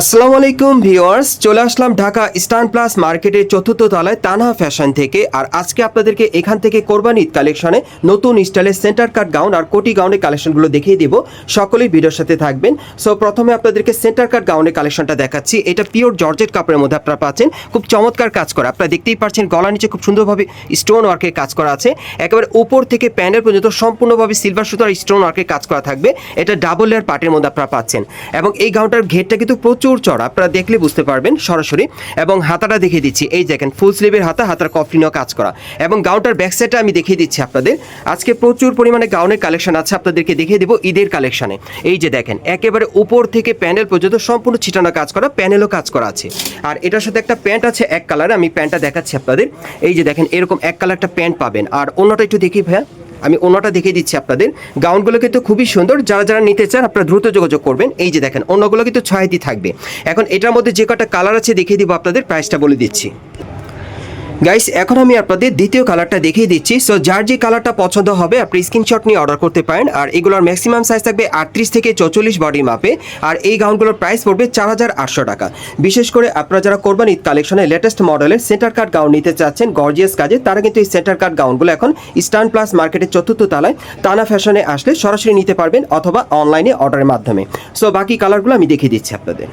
আসসালামু আলাইকুম ভিউয়ার্স, চলে আসলাম ঢাকা স্টান প্লাস মার্কেটের চতুর্থ তলায় তানহা ফ্যাশন থেকে। আর আজকে আপনাদেরকে এখান থেকে কোরবানি ঈদ কালেকশনে নতুন স্টাইলের সেন্টার কাট গাউন আর কোটি গাউনের কালেকশনগুলো দেখিয়ে দিব। সকলেই ভিডিওর সাথে থাকবেন। সো প্রথমে আপনাদেরকে সেন্টার কাট গাউনের কালেকশনটা দেখাচ্ছি। এটা পিওর জর্জেট কাপড়ের মধ্যে আপনারা পাচ্ছেন। খুব চমৎকার কাজ করা। আপনারা দেখতেই পাচ্ছেন গলার নিচে খুব সুন্দরভাবে স্টোন ওয়ার্কের কাজ করা আছে। একেবারে উপর থেকে প্যান্ডেল পর্যন্ত সম্পূর্ণভাবে সিলভার সুতার স্টোন ওয়ার্কের কাজ করা থাকবে। এটা ডাবল লেয়ার পার্টের মধ্যে আপনারা পাচ্ছেন। এবং এই গাউনটার ঘেরটা কিন্তু প্রচুর চড়া, আপনারা দেখলে বুঝতে পারবেন সরাসরি। এবং হাতাটা দেখিয়ে দিচ্ছি। এই দেখেন ফুল স্লিভের হাতা, হাতার কফি কফলিনও কাজ করা। এবং গাউনটার ব্যাক সাইডটা আমি দেখিয়ে দিচ্ছি আপনাদের। আজকে প্রচুর পরিমাণে গাউনের কালেকশন আছে, আপনাদেরকে দেখিয়ে দেবো ঈদের কালেকশনে এই যে দেখেন, একেবারে উপর থেকে প্যানেল পর্যন্ত সম্পূর্ণ ছিটানো কাজ করা, প্যানেলও কাজ করা আছে। আর এটার সাথে একটা প্যান্ট আছে, এক কালার আমি প্যান্টটা দেখাচ্ছি আপনাদের। এই যে দেখেন, এরকম এক কালার একটা প্যান্ট পাবেন। আর অন্যটা একটু দেখি ভাইয়া। আমি অন্যটা দেখিয়ে দিচ্ছি আপনাদের। গাউনগুলো কিন্তু খুবই সুন্দর। যারা যারা নিতে চান, আপনারা দ্রুত যোগাযোগ করবেন। এই যে দেখেন, অন্যগুলো কিন্তু ছয় থাকবে। এখন এটার মধ্যে যে কটা কালার আছে দেখিয়ে দিব আপনাদের প্রাইসটা বলে দিচ্ছি। গাইস এখন আমি আপনাদের দ্বিতীয় কালারটা দেখিয়ে দিচ্ছি। সো যার যে কালারটা পছন্দ হবে, আপনি স্ক্রিনশট নিয়ে অর্ডার করতে পারেন। আর এগুলোর ম্যাক্সিমাম সাইজ থাকবে আটত্রিশ থেকে চৌচল্লিশ বডি মাপে আর এই গাউনগুলোর প্রাইস পড়বে চার হাজার আটশো টাকা। বিশেষ করে আপনারা যারা কোরবান ঈদ লেটেস্ট মডেলের সেন্টার কার্ড গাউন নিতে চাচ্ছেন গর্জিয়াস কাজে, তারা কিন্তু এই সেন্টার কার্ড গাউনগুলো এখন স্টান প্লাস মার্কেটের চতুর্থ তলায় তানা ফ্যাশনে আসলে সরাসরি নিতে পারবেন অথবা অনলাইনে অর্ডারের মাধ্যমে। সো বাকি কালারগুলো আমি দেখিয়ে দিচ্ছি আপনাদের।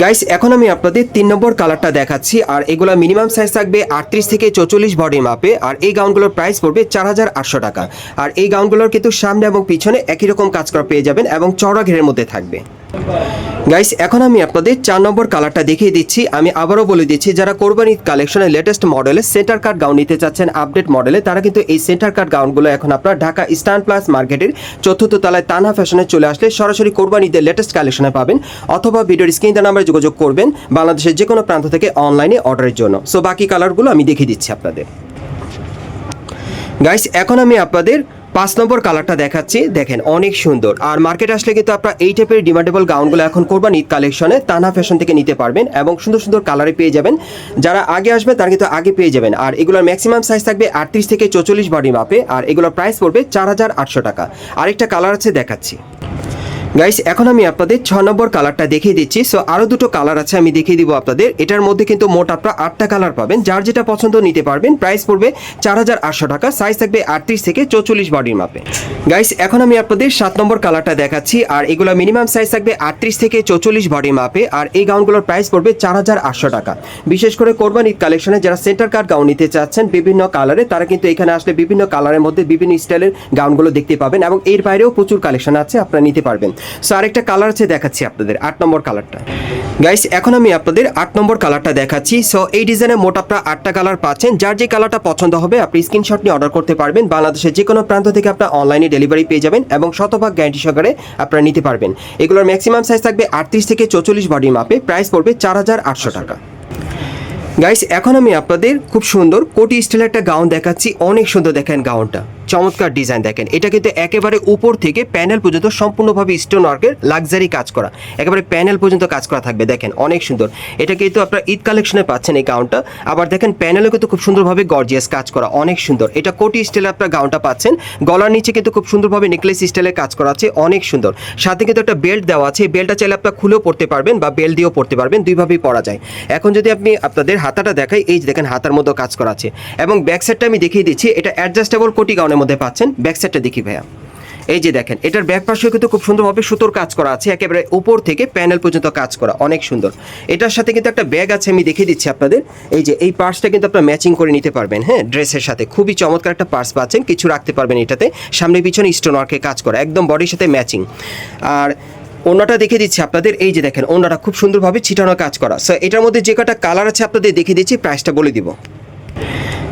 গাইস এখন আমি আপনাদের তিন নম্বর কালারটা দেখাচ্ছি, আর এগুলো মিনিমাম সাইজ থাকবে আটত্রিশ থেকে চৌচল্লিশ বডির মাপে, আর এই গাউনগুলোর প্রাইস পড়বে চার হাজার আটশো টাকা। আর এই গাউনগুলোর কিন্তু সামনে এবং পিছনে একই রকম কাজ করা পেয়ে যাবেন এবং চড়া ঘেরের মধ্যে থাকবে। গাইস এখন আমি আপনাদের চার নম্বর কালারটা দেখিয়ে দিচ্ছি। আমি আবারও বলে দিচ্ছি, যারা কোরবানি কালেকশনের লেটেস্ট মডেলে সেন্টার কার্ড গাউন নিতে চাচ্ছেন আপডেট মডেলে তারা কিন্তু এই সেন্টার কার্ড গাউনগুলো এখন আপনার ঢাকা স্টান প্লাস মার্কেটের চতুর্থ তলায় তানা ফ্যাশনে চলে আসলে সরাসরি কোরবানিদের লেটেস্ট কালেকশনে পাবেন। অথবা ভিডিওর স্ক্রিন নাম্বারে যোগাযোগ করবেন বাংলাদেশের যে কোনো প্রান্ত থেকে অনলাইনে অর্ডারের জন্য। সো বাকি কালারগুলো আমি দেখিয়ে দিচ্ছি আপনাদের। গাইস এখন আমি আপনাদের পাঁচ নম্বর কালারটা দেখাচ্ছি, দেখেন অনেক সুন্দর। আর মার্কেট আসলে কিন্তু আপনারা এই টাইপের ডিমান্ডেবল গাউনগুলো এখন করবেন ঈদ কালেকশনে তানা ফ্যাশন থেকে নিতে পারবেন এবং সুন্দর সুন্দর কালারে পেয়ে যাবেন। যারা আগে আসবে, তারা কিন্তু আগে পেয়ে যাবেন। আর এগুলোর ম্যাক্সিমাম সাইজ থাকবে আটত্রিশ থেকে চৌচল্লিশ বডি মাপে, আর এগুলোর প্রাইস পড়বে চার হাজার আটশো টাকা। আরেকটা কালার আছে, দেখাচ্ছি। গাইস এখন আমি আপনাদের ছ নম্বর কালারটা দেখিয়ে দিচ্ছি। সো আরও দুটো কালার আছে, আমি দেখিয়ে দিব আপনাদের। এটার মধ্যে কিন্তু মোট আপনারা আটটা কালার পাবেন। যার যেটা পছন্দ নিতে পারবেন প্রাইস পড়বে চার হাজার আটশো টাকা। সাইজ থাকবে আটত্রিশ থেকে চৌচল্লিশ বডির মাপে গাইস এখন আমি আপনাদের সাত নম্বর কালারটা দেখাচ্ছি। আর এগুলো মিনিমাম সাইজ থাকবে আটত্রিশ থেকে চৌচল্লিশ বডির মাপে আর এই গাউনগুলোর প্রাইস পড়বে চার হাজার আটশো টাকা। বিশেষ করে কোরবান ঈদ কালেকশনে যারা সেন্টার কার্ড গাউন নিতে চাচ্ছেন, বিভিন্ন কালারে তারা কিন্তু এখানে আসলে বিভিন্ন কালারের মধ্যে বিভিন্ন স্টাইলের গাউনগুলো দেখতে পাবেন। এবং এর বাইরেও প্রচুর কালেকশন আছে, আপনারা নিতে পারবেন। সো আরেকটা কালার আছে দেখাচ্ছি আপনাদের, আট নম্বর কালারটা গাইস এখন আমি আপনাদের আট নম্বর কালারটা দেখাচ্ছি। সো এই ডিজাইনে মোট আপনারা আটটা কালার পাচ্ছেন। যার যে কালারটা পছন্দ হবে, আপনি স্ক্রিনশট নিয়ে অর্ডার করতে পারবেন। বাংলাদেশের যে কোনো প্রান্ত থেকে আপনার অনলাইনে ডেলিভারি পেয়ে যাবেন এবং শতভাগ গ্যারান্টি সহকারে আপনারা নিতে পারবেন। এগুলোর ম্যাক্সিমাম সাইজ থাকবে আটত্রিশ থেকে চৌচল্লিশ বডি মাপে প্রাইস পড়বে চার হাজার আটশো টাকা। গাইস এখন আমি আপনাদের খুব সুন্দর কোটি স্টাইলের একটা গাউন দেখাচ্ছি। অনেক সুন্দর দেখেন গাউনটা চমৎকার ডিজাইন দেখেন। এটা কিন্তু একেবারে উপর থেকে প্যানেল পর্যন্ত সম্পূর্ণভাবে স্টোন ওয়ার্কের লাক্সারি কাজ করা। একেবারে প্যানেল পর্যন্ত কাজ করা থাকবে, দেখেন, অনেক সুন্দর। এটা কিন্তু আপনার ঈদ কালেকশনে পাচ্ছেন এই গাউনটা আবার দেখেন, প্যানেলও কিন্তু খুব সুন্দরভাবে গর্জিয়াস কাজ করা, অনেক সুন্দর। এটা কোটি স্টাইলে আপনার গাউনটা পাচ্ছেন। গলার নিচে কিন্তু খুব সুন্দরভাবে নেকলেস স্টাইলে কাজ করা আছে, অনেক সুন্দর। সাথে কিন্তু একটা বেল্ট দেওয়া আছে বেল্টটা চাইলে আপনার খুলেও পড়তে পারবেন বা বেল্ট দিয়েও পড়তে পারবেন, দুইভাবেই পরা যায়। এখন যদি আপনি আপনাদের হাতাটা দেখাই, এই যে দেখেন, হাতার মধ্যে কাজ করা আছে। এবং ব্যাক সাইডটা আমি দেখিয়ে দিচ্ছি, এটা অ্যাডজাস্টেবল কোটি গাউনের মধ্যে পাচ্ছেন ব্যাক সাইডটা দেখি ভাইয়া। এই যে দেখেন, এটার ব্যাক পাশেও কিন্তু খুব সুন্দরভাবে সুতোর কাজ করা আছে, একেবারে উপর থেকে প্যানেল পর্যন্ত কাজ করা, অনেক সুন্দর। এটার সাথে কিন্তু একটা ব্যাগ আছে, আমি দেখিয়ে দিচ্ছি আপনাদের। এই যে, এই পার্সটা কিন্তু আপনারা ম্যাচিং করে নিতে পারবেন হ্যাঁ ড্রেসের সাথে। খুবই চমৎকার একটা পার্স পাচ্ছেন, কিছু রাখতে পারবেন এটাতে। সামনে পিছনে স্টোন ওয়ার্কে কাজ করা, একদম বডির সাথে ম্যাচিং আর ওনাটা দেখে দিচ্ছি আপনাদের, এই যে দেখেন ওনাটা খুব সুন্দরভাবে ছিটানো কাজ করা। সো এটার মধ্যে যে কটা কালার আছে আপনাদের দেখিয়ে দিচ্ছি প্রাইসটা বলে দিব।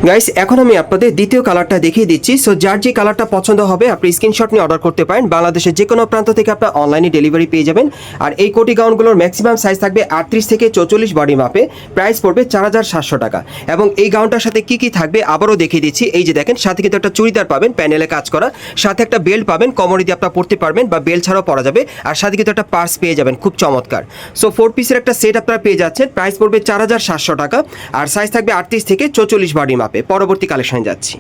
গাইস এখন আমি আপনাদের দ্বিতীয় কালারটা দেখিয়ে দিচ্ছি। সো যার যে কালারটা পছন্দ হবে, আপনি স্ক্রিনশট নিয়ে অর্ডার করতে পারেন। বাংলাদেশের যে কোনো প্রান্ত থেকে আপনার অনলাইনে ডেলিভারি পেয়ে যাবেন। আর এই কোটি গাউনগুলোর ম্যাক্সিমাম সাইজ থাকবে আটত্রিশ থেকে চৌচল্লিশ বডি মাপে প্রাইস পড়বে চার হাজার সাতশো টাকা। এবং এই গাউনটার সাথে কি কি থাকবে, আবারও দেখিয়ে দিচ্ছি। এই যে দেখেন, সাথে কিন্তু একটা চুড়িদার পাবেন প্যানেলে কাজ করা। সাথে একটা বেল্ট পাবেন কমরে দিয়ে আপনার পড়তে পারবেন বা বেল্ট ছাড়াও পরা যাবে। আর সাথে কিন্তু একটা পার্স পেয়ে যাবেন, খুব চমৎকার। সো ফোর পিসের একটা সেট আপনারা পেয়ে যাচ্ছেন। প্রাইস পড়বে চার হাজার সাতশো টাকা। আর সাইজ থাকবে আটত্রিশ থেকে চৌচল্লিশ বডি মাপে পরবর্তী কালেকশনে যাচ্ছি।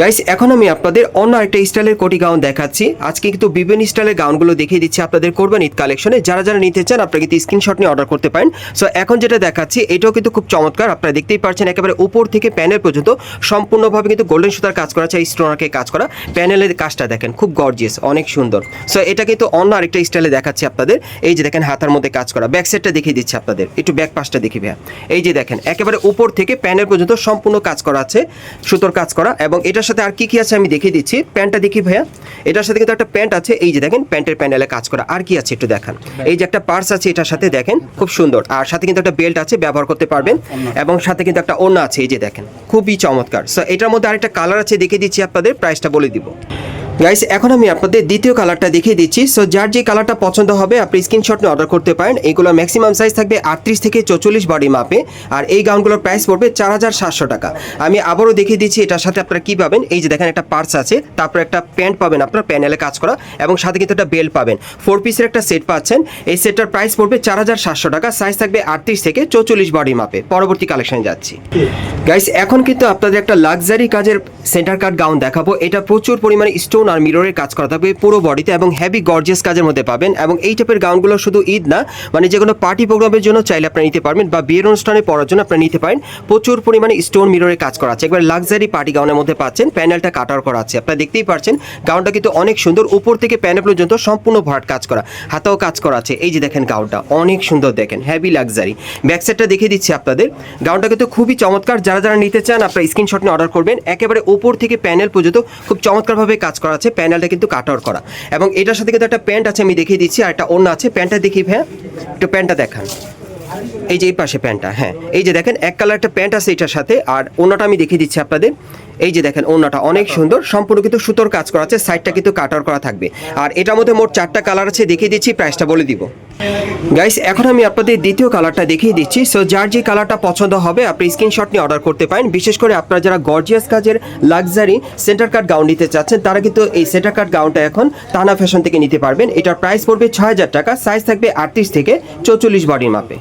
গাইস এখন আমি আপনাদের অন্য একটা স্টাইলের কোটি গাউন দেখাচ্ছি। আজকে কিন্তু বিভিন্ন স্টাইলের গাউনগুলো দেখিয়ে দিচ্ছি আপনাদের কোরবান ঈদ কালেকশনে। যারা যারা নিতে চান, আপনারা কিন্তু স্ক্রিনশট নিয়ে অর্ডার করতে পারেন। সো এখন যেটা দেখাচ্ছি, এটাও কিন্তু খুব চমৎকার। আপনারা দেখতেই পাচ্ছেন একেবারে উপর থেকে প্যানেল পর্যন্ত সম্পূর্ণভাবে কিন্তু গোল্ডেন সুতার কাজ করা চাই স্টোনারকে কাজ করা। প্যানেলের কাজটা দেখেন, খুব গর্জিয়াস অনেক সুন্দর। সো এটা কিন্তু অন্য আরেকটা স্টাইলে দেখাচ্ছি আপনাদের। এই যে দেখেন, হাতার মধ্যে কাজ করা। ব্যাক সাইডটা দেখিয়ে দিচ্ছি আপনাদের। একটু ব্যাক পাশটা দেখি ভাইয়া। এই যে দেখেন, একেবারে উপর থেকে প্যানেল পর্যন্ত সম্পূর্ণ কাজ করা আছে, সুতোর কাজ করা। এবং এটার সাথে আর কি কি আছে আমি দেখিয়ে দিচ্ছি। প্যান্টটা দেখি ভাইয়া। এটার সাথে কিন্তু একটা প্যান্ট আছে। এই যে দেখেন, প্যান্টের প্যানেলে কাজ করা। আর কি আছে একটু দেখান। এই যে একটা পার্স আছে, এটার সাথে দেখেন, খুব সুন্দর। আর সাথে কিন্তু একটা বেল্ট আছে, ব্যবহার করতে পারবেন। এবং সাথে কিন্তু একটা ওড়না আছে, এই যে দেখেন। খুবই চমৎকার। সো এটার মধ্যে আরেকটা কালার আছে, দেখিয়ে দিচ্ছি আপনাদের প্রাইসটা বলে দিব। গাইস এখন আমি আপনাদের দ্বিতীয় কালারটা দেখিয়ে দিচ্ছি। সো যার যে কালারটা পছন্দ হবে, আপনি স্ক্রিনশট নিয়ে অর্ডার করতে পারেন। এইগুলো ম্যাক্সিমাম সাইজ থাকবে আটত্রিশ থেকে চৌচল্লিশ বডি মাপে আর এই গাউনগুলোর প্রাইস পড়বে চার হাজার সাতশো টাকা। আমি আবারও দেখিয়ে দিচ্ছি এটার সাথে আপনারা কি পাবেন? এই যে দেখেন একটা পার্স আছে, তারপর একটা প্যান্ট পাবেন আপনার প্যানেলে কাজ করা, এবং সাথে কিন্তু একটা বেল্ট পাবেন। ফোর পিসের একটা সেট পাচ্ছেন। এই সেটটার প্রাইস পড়বে চার হাজার সাতশো টাকা। সাইজ থাকবে আটত্রিশ থেকে চৌচল্লিশ বডি মাপে পরবর্তী কালেকশনে যাচ্ছি। গাইস এখন কিন্তু আপনাদের একটা লাক্সারি কাজের সেন্টার কাট গাউন দেখাবো। এটা প্রচুর পরিমাণে স্টোন আর মিররের কাজ করা থাকবে পুরো বডিতে এবং হেভি গর্জিয়াস কাজের মধ্যে পাবেন এবং এই টাইপের গাউনগুলো শুধু ঈদ না মানে যে কোনো পার্টি প্রোগ্রামের জন্য চাইলে আপনারা নিতে পারবেন বা বিয়ের অনুষ্ঠানে পরার জন্য আপনারা নিতে পারেন। প্রচুর পরিমাণে স্টোন মিররের কাজ করা আছে। একবার লাক্সারি পার্টি গাউনের মধ্যে পাচ্ছেন প্যানেলটা কাটার করা আছে। আপনারা দেখতেই পাচ্ছেন গাউনটা কিন্তু অনেক সুন্দর। উপর থেকে প্যানেল পর্যন্ত সম্পূর্ণ ভাট কাজ করা, হাতাও কাজ করা আছে। এই যে দেখেন গাউনটা, অনেক সুন্দর দেখেন হেভি লাক্সারি ব্যাক সাইডটা দেখিয়ে দিচ্ছি আপনাদের। গাউনটা কিন্তু খুবই চমৎকার। যারা যারা নিতে চান, আপনারা স্ক্রিনশট নিয়ে অর্ডার করবেন। একেবারে উপর থেকে প্যানেল পর্যন্ত খুব চমৎকারভাবে কাজ করা আছে, প্যানেলটা কিন্তু কাট আউট করা। এবং এটার সাথে কিন্তু একটা প্যান্ট আছে, আমি দেখিয়ে দিচ্ছি, আর একটা অন্য আছে। প্যান্টটা দেখি হ্যাঁ একটু প্যান্টটা দেখান। এই যে এই পাশে প্যান্টটা হ্যাঁ। এই যে দেখেন, এক কালার একটা প্যান্ট আছে এটার সাথে, আর অন্যটা আমি দেখিয়ে দিচ্ছি আপনাদের। এই যে দেখেন অন্যটা অনেক সুন্দর সম্পূর্ণ কিন্তু সুতোর কাজ করা আছে সাইডটা কিন্তু কাটার করা থাকবে। আর এটার মধ্যে মোট চারটা কালার আছে দেখিয়ে দিচ্ছি প্রাইসটা বলে দিব। গাইস এখন আমি আপনাদের দ্বিতীয় কালারটা দেখিয়ে দিচ্ছি। সো যার যে কালারটা পছন্দ হবে আপনি স্ক্রিনশট নিয়ে অর্ডার করতে পারেন। বিশেষ করে আপনারা যারা গর্জিয়াস কাজের লাক্সারি সেন্টার কাট গাউন নিতে চাচ্ছেন তারা কিন্তু এই সেন্টার কাট গাউনটা এখন তানা ফ্যাশন থেকে নিতে পারবেন। এটার প্রাইস পড়বে ছয় হাজার টাকা সাইজ থাকবে আটত্রিশ থেকে চৌচল্লিশ বডির মাপে।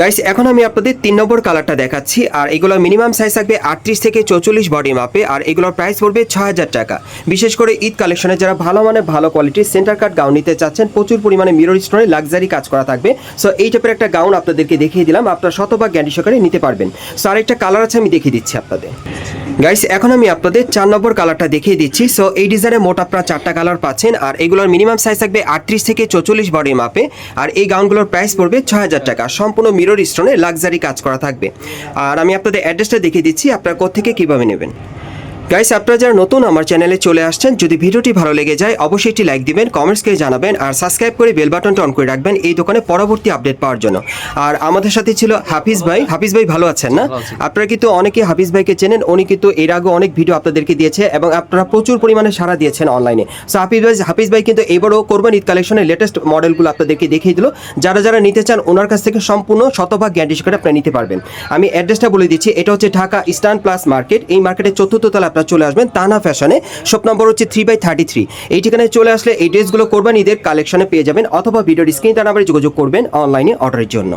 গাইস এখন আমি আপনাদের তিন নম্বর কালারটা দেখাচ্ছি, আর এগুলোর মিনিমাম সাইজ থাকবে আটত্রিশ থেকে চৌচল্লিশ বডি মাপে আর এগুলোর প্রাইস পড়বে ছ হাজার টাকা। বিশেষ করে ঈদ কালেকশনে যারা ভালো মানে ভালো কোয়ালিটির সেন্টার কাট গাউন নিতে চাচ্ছেন, প্রচুর পরিমাণে মিরর স্টোনে লাক্সারি কাজ করা থাকবে। সো এই টাইপের একটা গাউন আপনাদেরকে দেখিয়ে দিলাম, আপনারা শতভাগ গ্যান্ডি সহকারে নিতে পারবেন। সো আরেকটা কালার আছে, আমি দেখিয়ে দিচ্ছি আপনাদের। গাইস এখন আমি আপনাদের চার নম্বর কালারটা দেখিয়ে দিচ্ছি। সো এই ডিজাইনে মোট আপনারা চারটা কালার পাচ্ছেন, আর এগুলোর মিনিমাম সাইজ থাকবে আটত্রিশ থেকে চৌচল্লিশ বডি মাপে আর এই গাউনগুলোর প্রাইস পড়বে ছ হাজার টাকা। সম্পূর্ণ মিরর স্টোনে লাক্সারি কাজ করা থাকবে। আর আমি আপনাদের অ্যাড্রেসটা দেখিয়ে দিচ্ছি, আপনারা কোথেকে কীভাবে নেবেন? গাইস আপনারা যারা নতুন আমার চ্যানেলে চলে আসছেন যদি ভিডিওটি ভালো লেগে যায় অবশ্যই একটি লাইক দিবেন কমেন্টস করে জানাবেন আর সাবস্ক্রাইব করে বেল বাটনটা অন করে রাখবেন এই দোকানে পরবর্তী আপডেট পাওয়ার জন্য। আর আমাদের সাথে ছিল হাফিজ ভাই। হাফিজ ভাই ভালো আছেন না? আপনারা কিন্তু অনেকে হাফিজ ভাইকে চেনেন উনি কিন্তু এর আগে অনেক ভিডিও আপনাদেরকে দিয়েছে এবং আপনারা প্রচুর পরিমাণে সাড়া দিয়েছেন অনলাইনে সো হাফিজ ভাই হাফিজ ভাই কিন্তু এবারও কোরবান ঈদ কালেকশনের লেটেস্ট মডেলগুলো আপনাদেরকে দেখিয়ে দিল। যারা যারা নিতে চান ওনার কাছ থেকে সম্পূর্ণ শতভাগ গ্যান্ডিশ করে আপনারা নিতে পারবেন। আমি অ্যাড্রেসটা বলে দিচ্ছি এটা হচ্ছে ঢাকা ইস্টার্ন প্লাস মার্কেট এই মার্কেটের চতুর্থ তলা আপনারা চলে আসবেন তানা ফ্যাশনে। শপ নম্বর হচ্ছে থ্রি বাই থার্টি থ্রি এই ঠিকানায় চলে আসলে এই ড্রেসগুলো কোরবান, ঈদের কালেকশনে পেয়ে যাবেন, অথবা ভিডিও স্ক্রিন তার নাম্বারে যোগাযোগ করবেন অনলাইনে অর্ডারের জন্য।